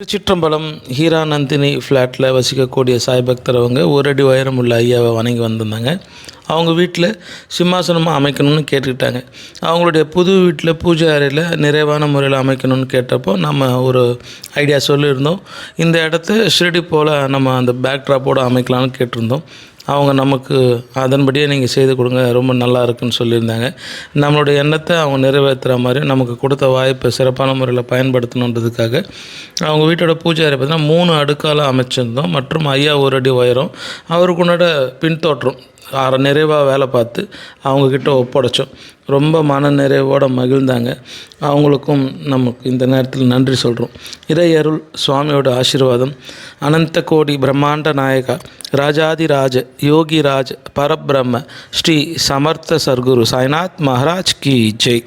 திருச்சிற்றம்பலம் ஹீராநந்தினி ஃப்ளாட்டில் வசிக்கக்கூடிய சாய் பக்தர் அவங்க ஒரு அடி உயரம் உள்ள ஐயாவை வணங்கி வந்திருந்தாங்க. அவங்க வீட்டில் சிம்மாசனமாக அமைக்கணும்னு கேட்டுக்கிட்டாங்க. அவங்களுடைய புது வீட்டில் பூஜை அறையில் நிறைவான முறையில் அமைக்கணும்னு கேட்டப்போ நம்ம ஒரு ஐடியா சொல்லியிருந்தோம். இந்த இடத்த ஷிரடி போல் நம்ம அந்த பேக் ட்ராப்போடு அமைக்கலாம்னு கேட்டிருந்தோம். அவங்க நமக்கு அதன்படியே நீங்கள் செய்து கொடுங்க ரொம்ப நல்லா இருக்குன்னு சொல்லியிருந்தாங்க. நம்மளுடைய எண்ணத்தை அவங்க நிறைவேற்றுற மாதிரி நமக்கு கொடுத்த வாய்ப்பை சிறப்பான முறையில் பயன்படுத்தணுன்றதுக்காக அவங்க வீட்டோட பூஜை அறை பார்த்தீங்கன்னா மூணு அடுக்கால அமைச்சிருந்தோம். மற்றும் ஐயா ஒரு அடி உயரம் அவருக்கு உன்னோட பின்தோற்றம் அரை நிறைவாக வேலை பார்த்து அவங்கக்கிட்ட ஒப்படைச்சோம். ரொம்ப மன நிறைவோடு மகிழ்ந்தாங்க. அவங்களுக்கும் நமக்கு இந்த நேரத்தில் நன்றி சொல்கிறோம் இறை அருள் சுவாமியோட ஆசீர்வாதம். அனந்த கோடி பிரம்மாண்ட நாயகா ராஜாதிராஜ யோகிராஜ் பரபிரம்ம ஸ்ரீ சமர்த்த சர்க்குரு சாய்நாத் மகாராஜ் கி ஜெய்.